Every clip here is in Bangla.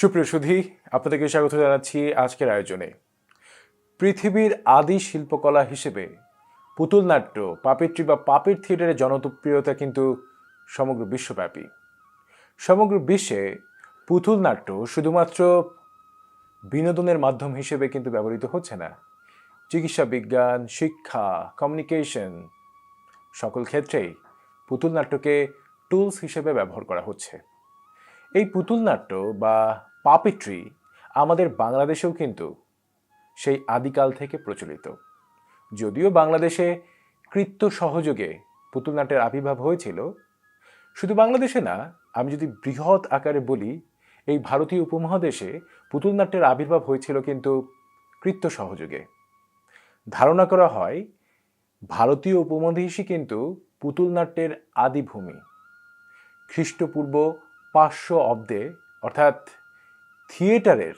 সুপ্রিয় সুধী, আপনাদেরকে স্বাগত জানাচ্ছি আজকের আয়োজনে। পৃথিবীর আদি শিল্পকলা হিসেবে পুতুল নাট্য পাপেট্রি বা পাপের থিয়েটারের জনপ্রিয়তা কিন্তু সমগ্র বিশ্বব্যাপী। সমগ্র বিশ্বে পুতুল নাট্য শুধুমাত্র বিনোদনের মাধ্যম হিসেবে কিন্তু ব্যবহৃত হচ্ছে না। চিকিৎসা বিজ্ঞান, শিক্ষা কমিউনিকেশন সকল ক্ষেত্রেই পুতুল নাট্যকে টুলস হিসেবে ব্যবহার করা হচ্ছে। এই পুতুল নাট্য বা পাপেট্রি আমাদের বাংলাদেশেও কিন্তু সেই আদিকাল থেকে প্রচলিত। যদিও বাংলাদেশে কৃত্য সহযোগে পুতুল নাট্যের আবির্ভাব হয়েছিল, শুধু বাংলাদেশে না, আমি যদি বৃহৎ আকারে বলি, এই ভারতীয় উপমহাদেশে পুতুল নাট্যের আবির্ভাব হয়েছিল কিন্তু কৃত্য সহযোগে। ধারণা করা হয়, ভারতীয় উপমহাদেশই কিন্তু পুতুল নাট্যের আদিভূমি। খ্রিস্টপূর্ব পাঁচশো অব্দে, অর্থাৎ থিয়েটারের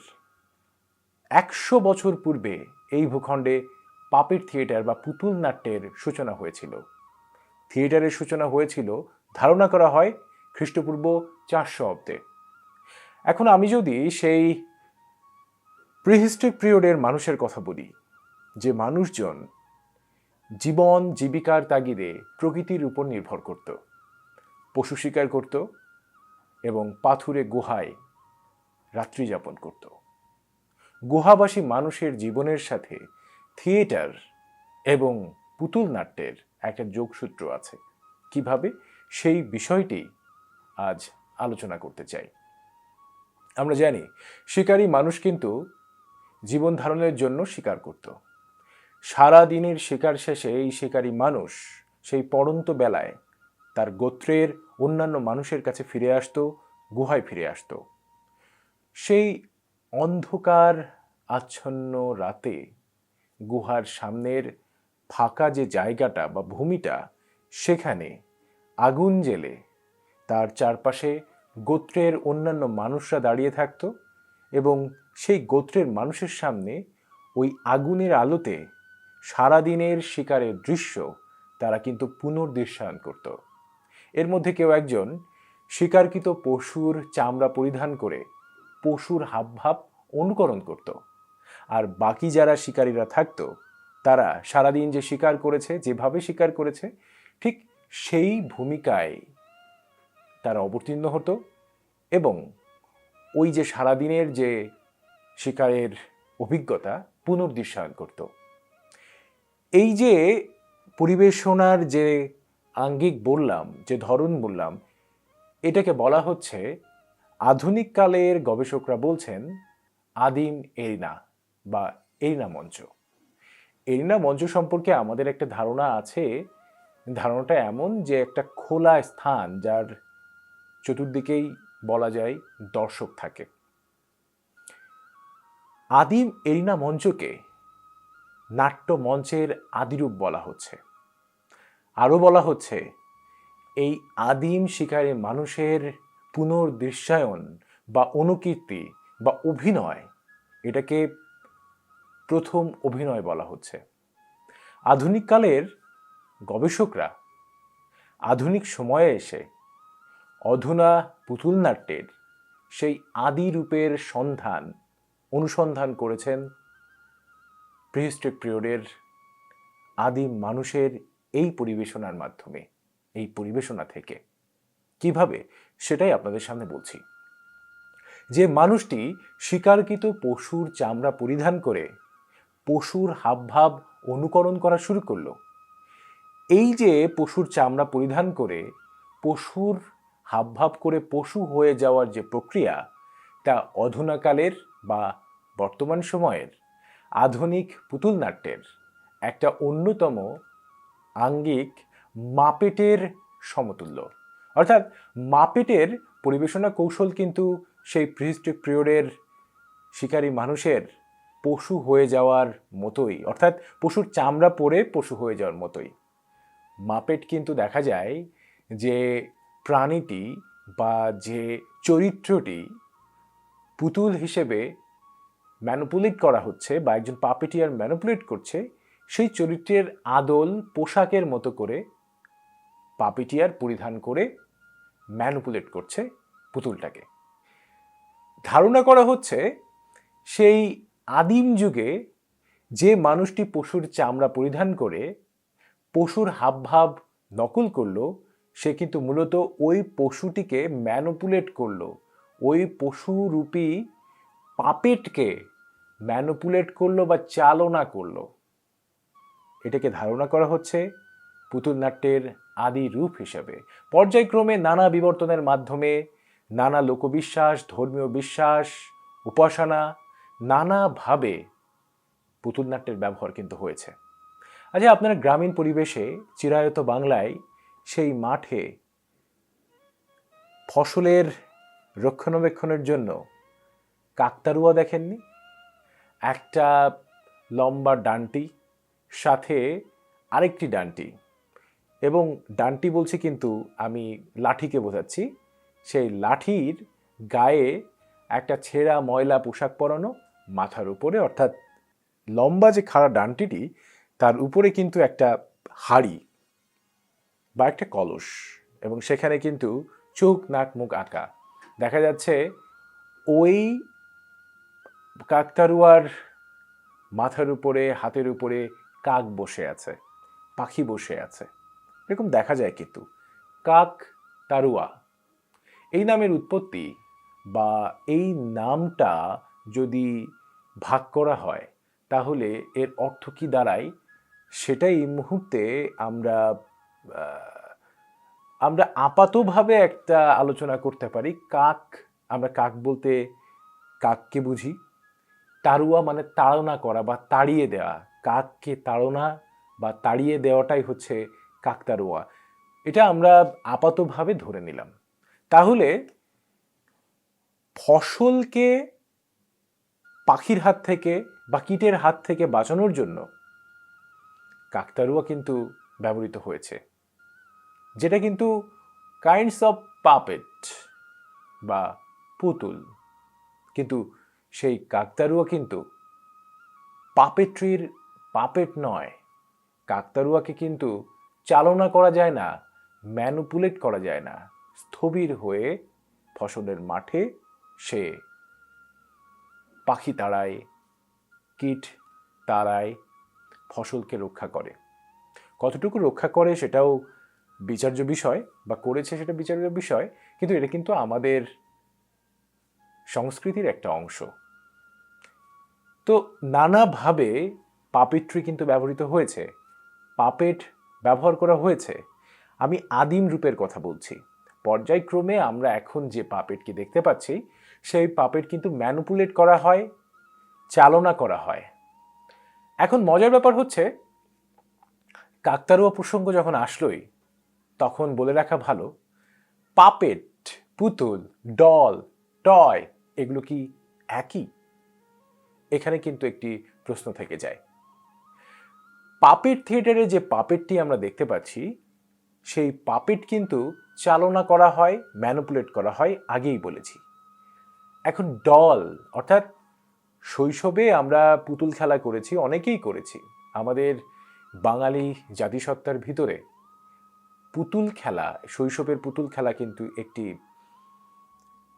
একশো বছর পূর্বে এই ভূখণ্ডে পাপের থিয়েটার বা পুতুল নাট্যের সূচনা হয়েছিল। থিয়েটারের সূচনা হয়েছিল, ধারণা করা হয়, খ্রিস্টপূর্ব চারশো অব্দে। এখন আমি যদি সেই প্রিহিস্ট্রিক পিরিয়ডের মানুষের কথা বলি, যে মানুষজন জীবন, জীবিকার তাগিদে প্রকৃতির উপর নির্ভর করত। পশু শিকার করত এবং পাথুরে গুহায় রাত্রি যাপন করত। গুহাবাসী মানুষের জীবনের সাথে থিয়েটার এবং পুতুল নাট্যের একটা যোগসূত্র আছে। কীভাবে? সেই বিষয়টি আজ আলোচনা করতে চাই। আমরা জানি, শিকারী মানুষ কিন্তু জীবন ধারণের জন্য শিকার করত। সারা দিনের শিকার শেষে এই শিকারী মানুষ সেই পড়ন্ত বেলায় তার গোত্রের অন্যান্য মানুষের কাছে ফিরে আসতো, গুহায় ফিরে আসতো। সেই অন্ধকার আচ্ছন্ন রাতে গুহার সামনের ফাঁকা যে জায়গাটা বা ভূমিটা, সেখানে আগুন জেলে তার চারপাশে গোত্রের অন্যান্য মানুষরা দাঁড়িয়ে থাকত এবং সেই গোত্রের মানুষের সামনে ওই আগুনের আলোতে সারাদিনের শিকারের দৃশ্য তারা কিন্তু পুনর্দৃশ্যায়ন করত। এর মধ্যে কেউ একজন শিকারকৃত পশুর চামড়া পরিধান করে পশুর হাবভাব অনুকরণ করত। আর বাকি যারা শিকারীরা থাকত, তারা সারাদিন যে শিকার করেছে, যেভাবে শিকার করেছে, ঠিক সেই ভূমিকায় তারা অবতীর্ণ হতো এবং ওই যে সারাদিনের যে শিকারের অভিজ্ঞতা পুনর্দৃশ্যায়ন করত। এই যে পরিবেশনার যে আঙ্গিক বললাম, যে ধরন বললাম, এটাকে বলা হচ্ছে আধুনিক কালের গবেষকরা বলছেন আদিম এরিনা বা এরিনা মঞ্চ। এরিনা মঞ্চ সম্পর্কে আমাদের একটা ধারণা আছে। ধারণাটা এমন যে একটা খোলা স্থান যার চতুর্দিকেই বলা যায় দর্শক থাকে। আদিম এরিনা মঞ্চকে নাট্য মঞ্চের আদিরূপ বলা হচ্ছে। আরও বলা হচ্ছে, এই আদিম শিকারে মানুষের পুনর্দৃশ্যায়ন বা অনুকীর্তি বা অভিনয়, এটাকে প্রথম অভিনয় বলা হচ্ছে। আধুনিক কালের গবেষকরা আধুনিক সময়ে এসে অধুনা পুতুল নাট্যের সেই আদি রূপের সন্ধান, অনুসন্ধান করেছেন প্রিহিস্ট্রিক পিরিয়ডের আদিম মানুষের এই পরিবেশনার মাধ্যমে, এই পরিবেশনা থেকে। কীভাবে? সেটাই আপনাদের সামনে বলছি। যে মানুষটি শিকারকৃত পশুর চামড়া পরিধান করে পশুর হাবভাব অনুকরণ করা শুরু করল। এই যে পশুর চামড়া পরিধান করে পশুর হাবভাব করে পশু হয়ে যাওয়ার যে প্রক্রিয়া, তা অধুনাকালের বা বর্তমান সময়ের আধুনিক পুতুল নাট্যের একটা অন্যতম আঙ্গিক মাপেটের সমতুল্য। অর্থাৎ মাপেটের পরিবেশনা কৌশল কিন্তু সেই প্রিহিস্ট্রিক পিরিয়ডের শিকারী মানুষের পশু হয়ে যাওয়ার মতোই। অর্থাৎ পশুর চামড়া পরে পশু হয়ে যাওয়ার মতোই। মাপেট কিন্তু দেখা যায় যে প্রাণীটি বা যে চরিত্রটি পুতুল হিসেবে ম্যানুপুলেট করা হচ্ছে বা একজন পাপেটিয়ার ম্যানুপুলেট করছে, সেই চরিত্রের আদল পোশাকের মতো করে পাপিটিয়ার পরিধান করে ম্যানুপুলেট করছে পুতুলটাকে। ধারণা করা হচ্ছে সেই আদিম যুগে যে মানুষটি পশুর চামড়া পরিধান করে, পশুর হাবভাব নকল করল, সে কিন্তু মূলত ওই পশুটিকে ম্যানুপুলেট করল। ওই পশুরূপী পাপেটকে ম্যানুপুলেট করল বা চালনা করল। এটাকে ধারণা করা হচ্ছে পুতুল নাট্যের আদি রূপ হিসেবে। পর্যায়ক্রমে নানা বিবর্তনের মাধ্যমে নানা লোকবিশ্বাস, ধর্মীয় বিশ্বাস, উপাসনা, নানাভাবে পুতুল নাট্যের ব্যবহার কিন্তু হয়েছে। আচ্ছা আপনার গ্রামীণ পরিবেশে চিরায়ত বাংলায় সেই মাঠে ফসলের রক্ষণাবেক্ষণের জন্য কাকতারুয়া দেখেননি? একটা লম্বা ডানটি, সাথে আরেকটি ডানটি এবং ডানটি বলছি কিন্তু আমি লাঠিকে বোঝাচ্ছি। সেই লাঠির গায়ে একটা ছেঁড়া ময়লা পোশাক পরানো, মাথার উপরে, অর্থাৎ লম্বা যে খাড়া ডানটিটি, তার উপরে কিন্তু একটা হাড়ি বা একটা কলস এবং সেখানে কিন্তু চোখ, নাক, মুখ আঁকা দেখা যাচ্ছে ওই কাকতারুয়ার মাথার উপরে, হাতের উপরে কাক বসে আছে, পাখি বসে আছে। এরকম দেখা যায় কিন্তু। কাক তারুয়া। এই নামের উৎপত্তি বা এই নামটা যদি ভাগ করা হয়, তাহলে এর অর্থ কি দাঁড়ায়? সেটাই এই মুহূর্তে আমরা আমরা আপাতভাবে একটা আলোচনা করতে পারি। কাক, আমরা কাক বলতে কাককে বুঝি। তারুয়া মানে তাড়না করা বা তাড়িয়ে দেওয়া। কাককে তাড়না বা তাড়িয়ে দেওয়াটাই হচ্ছে কাকতারুয়া। এটা আমরা আপাতভাবে ধরে নিলাম। তাহলে ফসলকে পাখির হাত থেকে বা কীটের হাত থেকে বাঁচানোর জন্য কাকতারুয়া কিন্তু ব্যবহৃত হয়েছে। যেটা কিন্তু কাইন্ডস অফ পাপেট বা পুতুল। কিন্তু সেই কাকতারুয়া কিন্তু পাপেট্রির পাপেট নয়। কাকতারুয়াকে কিন্তু চালনা করা যায় না ম্যানুপুলেট করা যায় না। স্থবির হয়ে ফসলের মাঠে সে পাখি তাড়ায়, কীট তাড়ায়, ফসলকে রক্ষা করে। কতটুকু রক্ষা করে সেটাও বিচার্য বিষয় বা করেছে সেটা বিচার্য বিষয়, কিন্তু এটা কিন্তু আমাদের সংস্কৃতির একটা অংশ। তো নানাভাবে পাপেট্রি কিন্তু ব্যবহৃত হয়েছে। পাপেট ব্যবহার করা হয়েছে। আমি আদিম রূপের কথা বলছি। পর্যায়ক্রমে আমরা এখন যে পাপেটকে দেখতে পাচ্ছি, সেই পাপেট কিন্তু ম্যানুপুলেট করা হয়, চালনা করা হয়। এখন মজার ব্যাপার হচ্ছে, কাকতারুয়া প্রসঙ্গ যখন আসলোই, তখন বলে রাখা ভালো, পাপেট, পুতুল, ডল, টয়, এগুলো কি একই? এখানে কিন্তু একটি প্রশ্ন থেকে যায়। পাপেট থিয়েটারে যে পাপেটটি আমরা দেখতে পাচ্ছি, সেই পাপেট কিন্তু চালনা করা হয়, ম্যানুপুলেট করা হয়, আগেই বলেছি। এখন ডল, অর্থাৎ শৈশবে আমরা পুতুল খেলা করেছি, অনেকেই করেছি। আমাদের বাঙালি জাতিসত্তার ভিতরে পুতুল খেলা, শৈশবের পুতুল খেলা কিন্তু একটি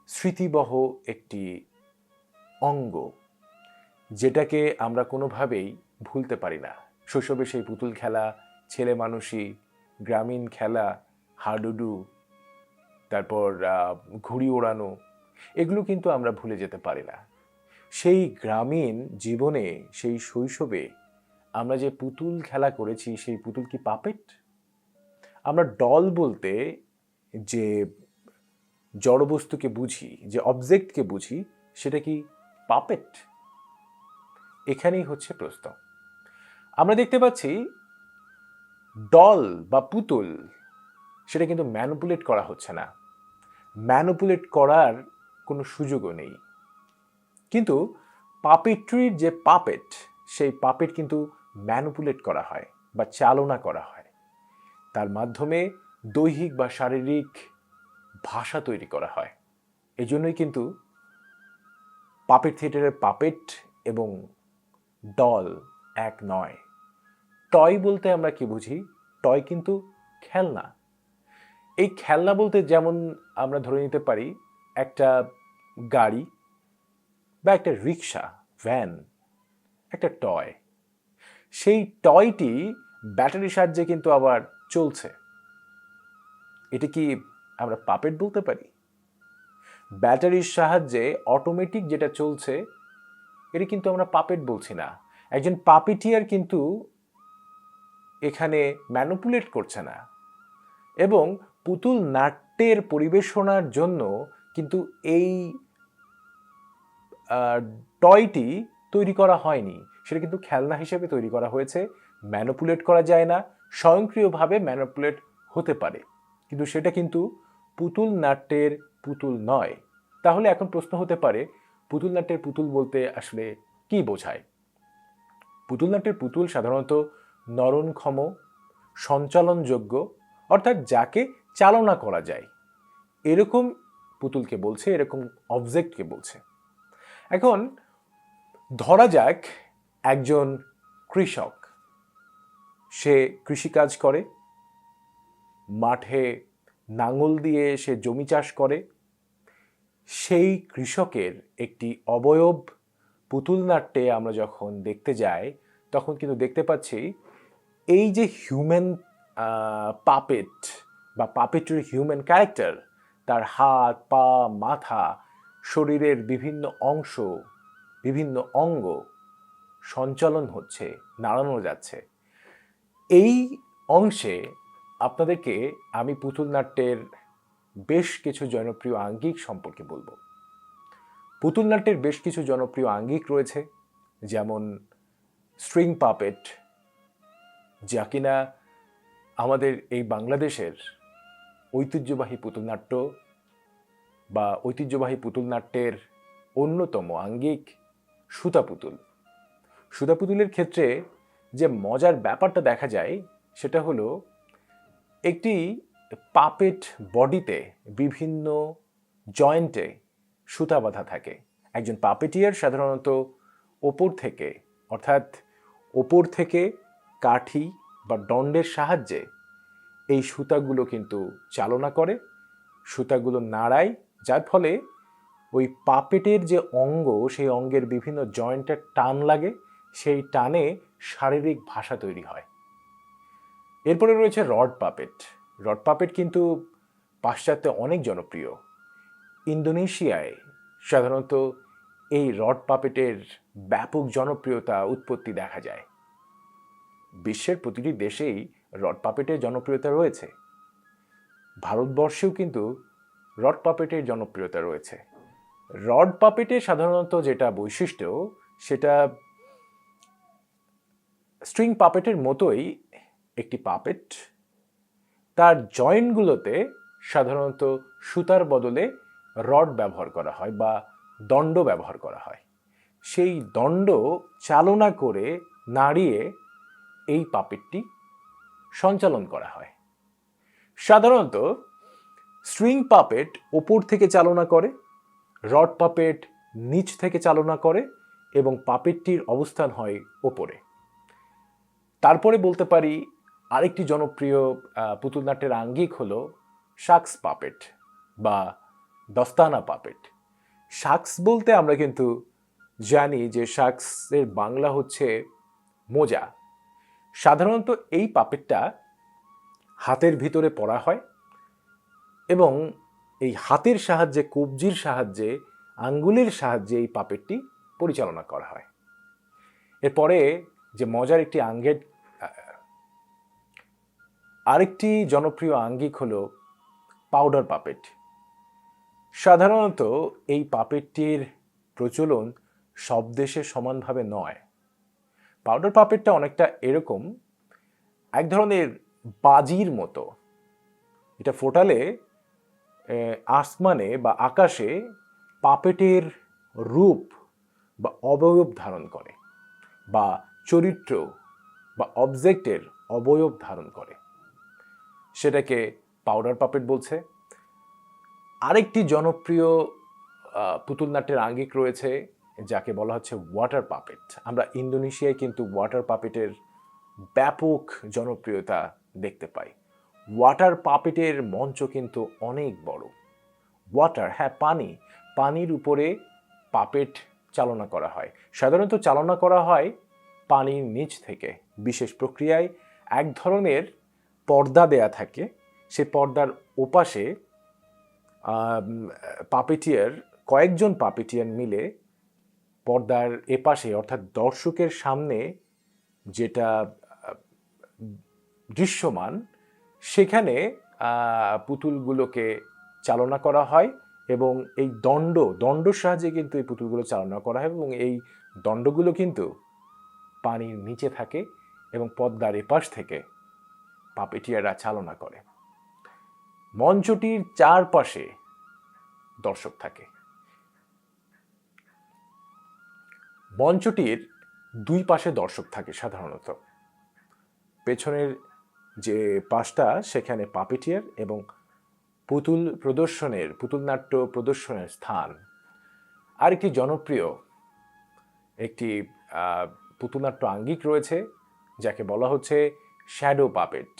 স্মৃতিবহ একটি অঙ্গ, যেটাকে আমরা কোনোভাবেই ভুলতে পারি না। শৈশবে সেই পুতুল খেলা, ছেলে মানুষই, গ্রামীণ খেলা, হাডুডু, তারপর ঘুড়ি ওড়ানো, এগুলো কিন্তু আমরা ভুলে যেতে পারি না। সেই গ্রামীণ জীবনে, সেই শৈশবে আমরা যে পুতুল খেলা করেছি, সেই পুতুল কি পাপেট আমরা ডল বলতে যে জড়বস্তুকে বুঝি, যে অবজেক্টকে বুঝি, সেটা কি পাপেট এখানেই হচ্ছে প্রশ্ন। আমরা দেখতে পাচ্ছি ডল বা পুতুল, সেটা কিন্তু ম্যানুপুলেট করা হচ্ছে না। ম্যানুপুলেট করার কোনো সুযোগও নেই। কিন্তু পাপেট্রির যে পাপেট সেই পাপেট কিন্তু ম্যানুপুলেট করা হয় বা চালনা করা হয়। তার মাধ্যমে দৈহিক বা শারীরিক ভাষা তৈরি করা হয়। এই জন্যই কিন্তু পাপেট থিয়েটারের পাপেট এবং ডল এক নয়। টয় বলতে আমরা কি বুঝি? টয় কিন্তু খেলনা। এই খেলনা বলতে যেমন আমরা ধরে নিতে পারি, একটা গাড়ি বা একটা রিক্সা, ভ্যান, একটা টয়। সেই টয়টি ব্যাটারির সাহায্যে কিন্তু আবার চলছে। এটা কি আমরা পাপেট বলতে পারি? ব্যাটারির সাহায্যে অটোমেটিক যেটা চলছে, এটা কিন্তু আমরা পাপেট বলছি না। একজন পাপিটিয়ার কিন্তু এখানে ম্যানুপুলেট করছে না। এবং পুতুল নাট্যের পরিবেশনার জন্য কিন্তু এই টয়টি তৈরি করা হয়নি। সেটা কিন্তু খেলনা হিসেবে তৈরি করা হয়েছে। ম্যানুপুলেট করা যায় না। স্বয়ংক্রিয়ভাবে ম্যানুপুলেট হতে পারে। কিন্তু সেটা কিন্তু পুতুল নাট্যের পুতুল নয়। তাহলে এখন প্রশ্ন হতে পারে, পুতুল নাট্যের পুতুল বলতে আসলে কি বোঝায়? পুতুল নাট্যের পুতুল সাধারণত নরনক্ষম সঞ্চালনযোগ্য, অর্থাৎ যাকে চালনা করা যায়। এরকম পুতুলকে বলছে, এরকম অবজেক্টকে বলছে। এখন ধরা যাক একজন কৃষক। সে কৃষিকাজ করে, মাঠে নাঙল দিয়ে সে জমি চাষ করে। সেই কৃষকের একটি অবয়ব পুতুল নাট্যে আমরা যখন দেখতে যাই, তখন কিন্তু দেখতে পাচ্ছি এই যে হিউম্যান পাপেট বা পাপেটের হিউম্যান ক্যারেক্টার তার হাত, পা, মাথা, শরীরের বিভিন্ন অংশ, বিভিন্ন অঙ্গ সঞ্চালন হচ্ছে, নাড়ানো যাচ্ছে। এই অংশে আপনাদেরকে আমি পুতুল নাট্যের বেশ কিছু জনপ্রিয় আঙ্গিক সম্পর্কে বলব। পুতুল নাট্যের বেশ কিছু জনপ্রিয় আঙ্গিক রয়েছে, যেমন স্ট্রিং পাপেট যা কিনা আমাদের এই বাংলাদেশের ঐতিহ্যবাহী পুতুল নাট্য বা ঐতিহ্যবাহী পুতুল নাট্যের অন্যতম আঙ্গিক সুতা পুতুল। সুতা পুতুলের ক্ষেত্রে যে মজার ব্যাপারটা দেখা যায় সেটা হলো একটি পাপেট বডিতে বিভিন্ন জয়েন্টে সুতা বাঁধা থাকে। একজন পাপেটিয়ার সাধারণত ওপর থেকে, অর্থাৎ ওপর থেকে কাঠি বা দণ্ডের সাহায্যে এই সুতাগুলো কিন্তু চালনা করে। সুতাগুলো নাড়ায়, যার ফলে ওই পাপেটের যে অঙ্গ, সেই অঙ্গের বিভিন্ন জয়েন্টের টান লাগে, সেই টানে শারীরিক ভাষা তৈরি হয়। এরপরে রয়েছে রড পাপেট। রড পাপেট কিন্তু পাশ্চাত্যে অনেক জনপ্রিয়। ইন্দোনেশিয়ায় সাধারণত এই রড পাপেটের ব্যাপক জনপ্রিয়তা, উৎপত্তি দেখা যায়। বিশ্বের প্রতিটি দেশেই রড পাপেটের জনপ্রিয়তা রয়েছে। ভারতবর্ষেও কিন্তু রড পাপেটের জনপ্রিয়তা রয়েছে। রড পাপেটের সাধারণত যেটা বৈশিষ্ট্য, সেটা স্ট্রিং পাপেটের মতোই একটি পাপেট। তার জয়েন্টগুলোতে সাধারণত সুতার বদলে রড ব্যবহার করা হয় বা দণ্ড ব্যবহার করা হয়। সেই দণ্ড চালনা করে নাড়িয়ে এই পাপেটটি সঞ্চালন করা হয়। সাধারণত স্ট্রিং পাপেট ওপর থেকে চালনা করে, রড পাপেট নিচ থেকে চালনা করে এবং পাপেটটির অবস্থান হয় ওপরে। তারপরে বলতে পারি আরেকটি জনপ্রিয় পুতুল নাট্যের আঙ্গিক হলো শাকস পাপেট বা দস্তানা পাপেট। শাকস বলতে আমরা কিন্তু জানি যে শাকসের বাংলা হচ্ছে মোজা। সাধারণত এই পাপেটটা হাতের ভিতরে পরা হয় এবং এই হাতের সাহায্যে, কবজির সাহায্যে, আঙ্গুলের সাহায্যে এই পাপেটটি পরিচালনা করা হয়। এরপরে যে মজার একটি আঙ্গের, আরেকটি জনপ্রিয় আঙ্গিক হলো পাউডার পাপেট। সাধারণত এই পাপেটটির প্রচলন সব দেশে সমানভাবে নয়। পাউডার পাপেটটা অনেকটা এরকম, এক ধরনের বাজির মতো। এটা ফোটালে আসমানে বা আকাশে পাপেটের রূপ বা অবয়ব ধারণ করে বা চরিত্র বা অবজেক্টের অবয়ব ধারণ করে। সেটাকে পাউডার পাপেট বলছে। আরেকটি জনপ্রিয় পুতুল নাট্যের আঙ্গিক রয়েছে যাকে বলা হচ্ছে ওয়াটার পাপেট আমরা ইন্দোনেশিয়ায় কিন্তু ওয়াটার পাপেটের ব্যাপক জনপ্রিয়তা দেখতে পাই। ওয়াটার পাপেটের মঞ্চ কিন্তু অনেক বড়। ওয়াটার হ্যাঁ পানি। পানির উপরে পাপেট চালনা করা হয়। সাধারণত চালনা করা হয় পানির নিচ থেকে। বিশেষ প্রক্রিয়ায় এক ধরনের পর্দা দেয়া থাকে। সে পর্দার ওপাশে পাপেটিয়ার কয়েকজন পাপেটিয়ার মিলে পর্দার এপাশে, অর্থাৎ দর্শকের সামনে যেটা দৃশ্যমান, সেখানে পুতুলগুলোকে চালনা করা হয় এবং এই দণ্ড দণ্ডর সাহায্যে কিন্তু এই পুতুলগুলো চালনা করা হয় এবং এই দণ্ডগুলো কিন্তু পানির নিচে থাকে এবং পদ্মার এপাশ থেকে পাপেটিয়ারা চালনা করে। মঞ্চটির চারপাশে দর্শক থাকে। মঞ্চটির দুই পাশে দর্শক থাকে সাধারণত। পেছনের যে পাশটা, সেখানে পাপেটিয়ার এবং পুতুল প্রদর্শনের, পুতুল নাট্য প্রদর্শনের স্থান। আর একটি জনপ্রিয় একটি পুতুলনাট্য আঙ্গিক রয়েছে, যাকে বলা হচ্ছে শ্যাডো পাপেট।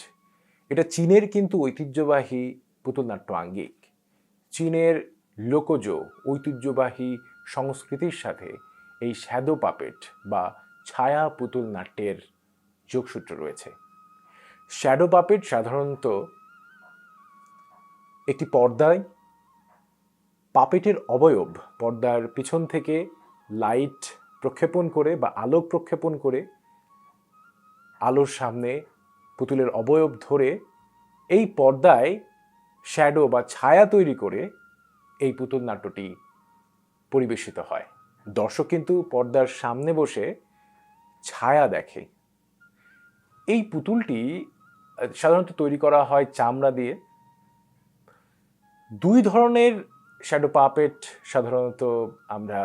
এটা চীনের কিন্তু ঐতিহ্যবাহী পুতুলনাট্য আঙ্গিক। চীনের লোকজ ঐতিহ্যবাহী সংস্কৃতির সাথে এই শ্যাডো পাপেট বা ছায়া পুতুল নাট্যের যোগসূত্র রয়েছে। শ্যাডো পাপেট সাধারণত একটি পর্দায় পাপেটের অবয়ব, পর্দার পিছন থেকে লাইট প্রক্ষেপণ করে বা আলোক প্রক্ষেপণ করে আলোর সামনে পুতুলের অবয়ব ধরে এই পর্দায় শ্যাডো বা ছায়া তৈরি করে এই পুতুল নাট্যটি পরিবেশিত হয়। দর্শক কিন্তু পর্দার সামনে বসে ছায়া দেখে। এই পুতুলটি সাধারণত তৈরি করা হয় চামড়া দিয়ে। দুই ধরনের শ্যাডো পাপেট সাধারণত আমরা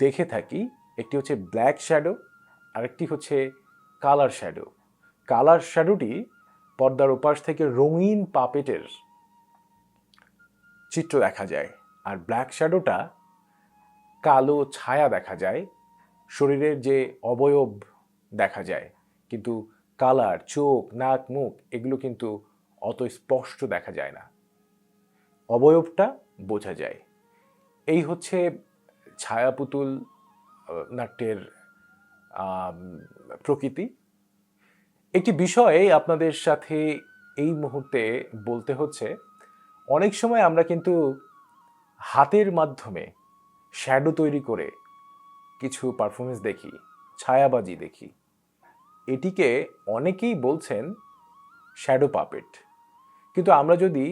দেখে থাকি। একটি হচ্ছে ব্ল্যাক শ্যাডো আরেকটি হচ্ছে কালার শ্যাডো কালার শ্যাডোটি পর্দার ওপাশ থেকে রঙিন পাপেটের চিত্র দেখা যায়। আর ব্ল্যাক শ্যাডোটা কালো ছায়া দেখা যায়, শরীরের যে অবয়ব দেখা যায়, কিন্তু কালার, চোখ, নাক, মুখ এগুলো কিন্তু অত স্পষ্ট দেখা যায় না। অবয়বটা বোঝা যায়। এই হচ্ছে ছায়াপুতুল নাট্যের প্রকৃতি। একটি বিষয়ে আপনাদের সাথে এই মুহূর্তে বলতে হচ্ছে, অনেক সময় আমরা কিন্তু হাতের মাধ্যমে শ্যাডো তৈরি করে কিছু পারফরমেন্স দেখি, ছায়াবাজি দেখি। এটিকে অনেকেই বলছেন শ্যাডো পাপেট কিন্তু আমরা যদি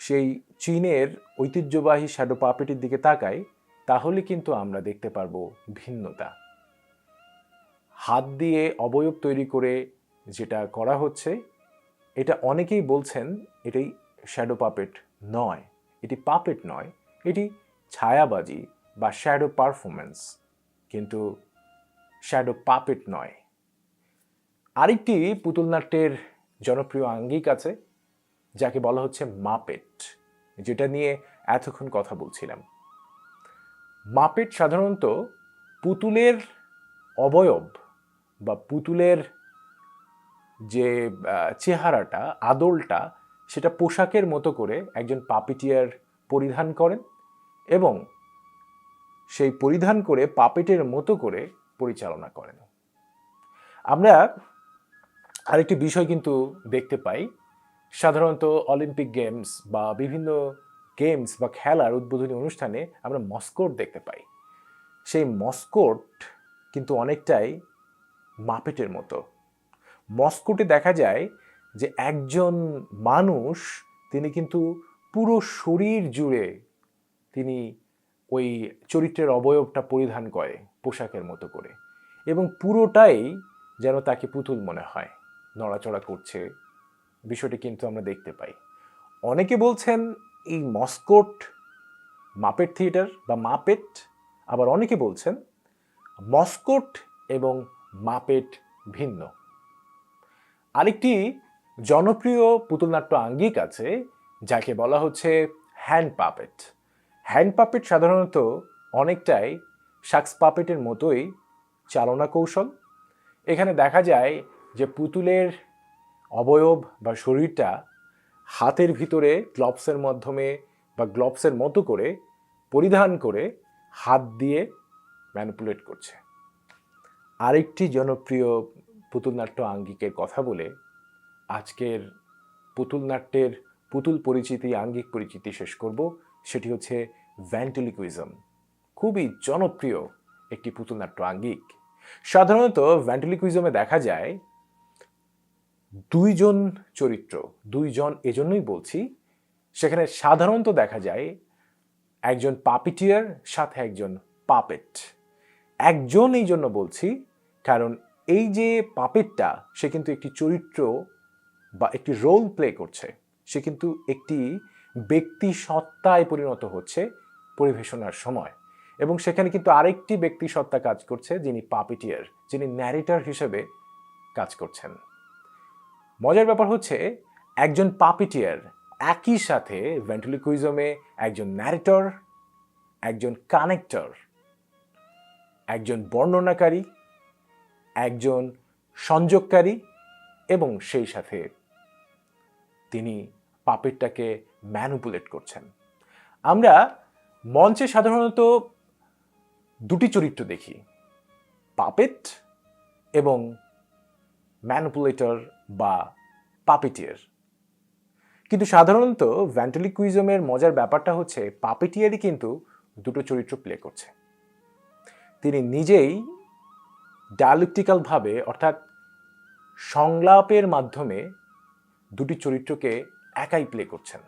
সেই চীনের ঐতিহ্যবাহী শ্যাডো পাপেটের দিকে তাকাই, তাহলে কিন্তু আমরা দেখতে পারব ভিন্নতা। হাত দিয়ে অবয়ব তৈরি করে যেটা করা হচ্ছে, এটা অনেকেই বলছেন এটাই শ্যাডো পাপেট নয়, এটি পাপেট নয়, এটি ছায়াবাজি বা শ্যাডো পারফরমেন্স কিন্তু শ্যাডো পাপেট নয়। আরেকটি পুতুল নাট্যের জনপ্রিয় আঙ্গিক আছে, যাকে বলা হচ্ছে মাপেট, যেটা নিয়ে এতক্ষণ কথা বলছিলাম। মাপেট সাধারণত পুতুলের অবয়ব বা পুতুলের যে চেহারাটা, আদলটা, সেটা পোশাকের মতো করে একজন পাপিটিয়ার পরিধান করেন। এবং সেই পরিধান করে পাপেটের মতো করে পরিচালনা করেন। আমরা আরেকটি বিষয় কিন্তু দেখতে পাই। সাধারণত অলিম্পিক গেমস বা বিভিন্ন গেমস বা খেলার উদ্বোধনী অনুষ্ঠানে আমরা মস্কোট দেখতে পাই। সেই মস্কোট কিন্তু অনেকটাই মাপেটের মতো। মস্কোটে দেখা যায় যে একজন মানুষ, তিনি কিন্তু পুরো শরীর জুড়ে তিনি ওই চরিত্রের অবয়বটা পরিধান করে পোশাকের মতো করে। এবং পুরোটাই যেন তাকে পুতুল মনে হয়, নড়াচড়া করছে। বিষয়টি কিন্তু আমরা দেখতে পাই। অনেকে বলছেন এই মস্কোট মাপেট থিয়েটার বা মাপেট, আবার অনেকে বলছেন মস্কোট এবং মাপেট ভিন্ন। আরেকটি জনপ্রিয় পুতুলনাট্য আঙ্গিক আছে, যাকে বলা হচ্ছে হ্যান্ড পাপেট। হ্যান্ড পাপেট সাধারণত অনেকটাই শাক্স পাপেটের মতোই চালনা কৌশল। এখানে দেখা যায় যে পুতুলের অবয়ব বা শরীরটা হাতের ভিতরে গ্লভসের মাধ্যমে বা গ্লভসের মতো করে পরিধান করে হাত দিয়ে ম্যানিপুলেট করছে। আরেকটি জনপ্রিয় পুতুল নাট্য আঙ্গিকের কথা বলে আজকের পুতুল নাট্যের পুতুল পরিচিতি, আঙ্গিক পরিচিতি শেষ করব। সেটি হচ্ছে ভ্যান্টিলিকুইজম খুবই জনপ্রিয় একটি পুতুল নাট্য আঙ্গিক সাধারণত ভ্যান্টিলিকুইজমে দেখা যায় দুইজন চরিত্র, দুইজন এজন্যই বলছি, সেখানে সাধারণত দেখা যায় একজন পাপিটিয়ার সাথে একজন পাপেট একজন এই জন্য বলছি, কারণ এই যে পাপেটটা সে কিন্তু একটি চরিত্র বা একটি রোল প্লে করছে, সে কিন্তু একটি ব্যক্তি সত্তায় পরিণত হচ্ছে পরিবেশনার সময়। এবং সেখানে কিন্তু আরেকটি ব্যক্তি সত্তা কাজ করছে, যিনি পাপিটিয়ার যিনি ন্যারেটর হিসেবে কাজ করছেন। মজার ব্যাপার হচ্ছে, একজন পাপিটিয়ার একই সাথে ভেন্টুলিকুইজমে একজন ন্যারেটর একজন কানেক্টর একজন বর্ণনাকারী, একজন সংযোগকারী এবং সেই সাথে তিনি পাপেটটাকে ম্যানুপুলেট করছেন। আমরা মঞ্চে সাধারণত দুটি চরিত্র দেখি, পাপেট এবং ম্যানুপুলেটর বা পাপিটিয়ার কিন্তু সাধারণত ভ্যান্টলিকুইজমের মজার ব্যাপারটা হচ্ছে পাপিটিয়ারই কিন্তু দুটো চরিত্র প্লে করছে। তিনি নিজেই ডায়ালেকটিক্যালভাবে অর্থাৎ সংলাপের মাধ্যমে দুটি চরিত্রকে একাই প্লে করছেন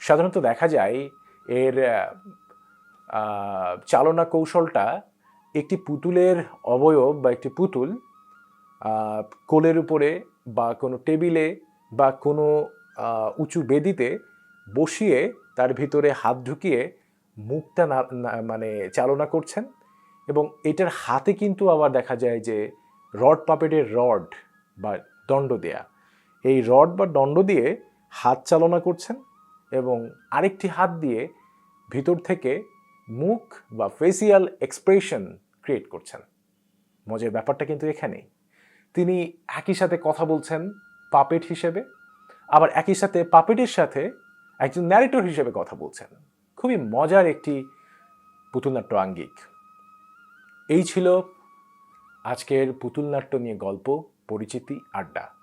সাধারণত দেখা যায় এর চালনা কৌশলটা একটি পুতুলের অবয়ব বা একটি পুতুল কোলের উপরে বা কোনো টেবিলে বা কোনো উঁচু বেদিতে বসিয়ে তার ভিতরে হাত ঢুকিয়ে মুখটা মানে চালনা করছেন এবং এটার হাতে কিন্তু আবার দেখা যায় যে রড পাপেটের রড বা দণ্ড দেয়া। এই রড বা দণ্ড দিয়ে হাত চালনা করছেন এবং আরেকটি হাত দিয়ে ভিতর থেকে মুখ বা ফেসিয়াল এক্সপ্রেশন ক্রিয়েট করছেন। মজার ব্যাপারটা কিন্তু এখানেই। তিনি একই সাথে কথা বলছেন পাপেট হিসেবে, আবার একই সাথে পাপেটের সাথে একজন ন্যারেটর হিসেবে কথা বলছেন। খুবই মজার একটি পুতুল নাট্য আঙ্গিক। এই ছিল আজকের পুতুলনাট্য নিয়ে গল্প, পরিচিতি, আড্ডা।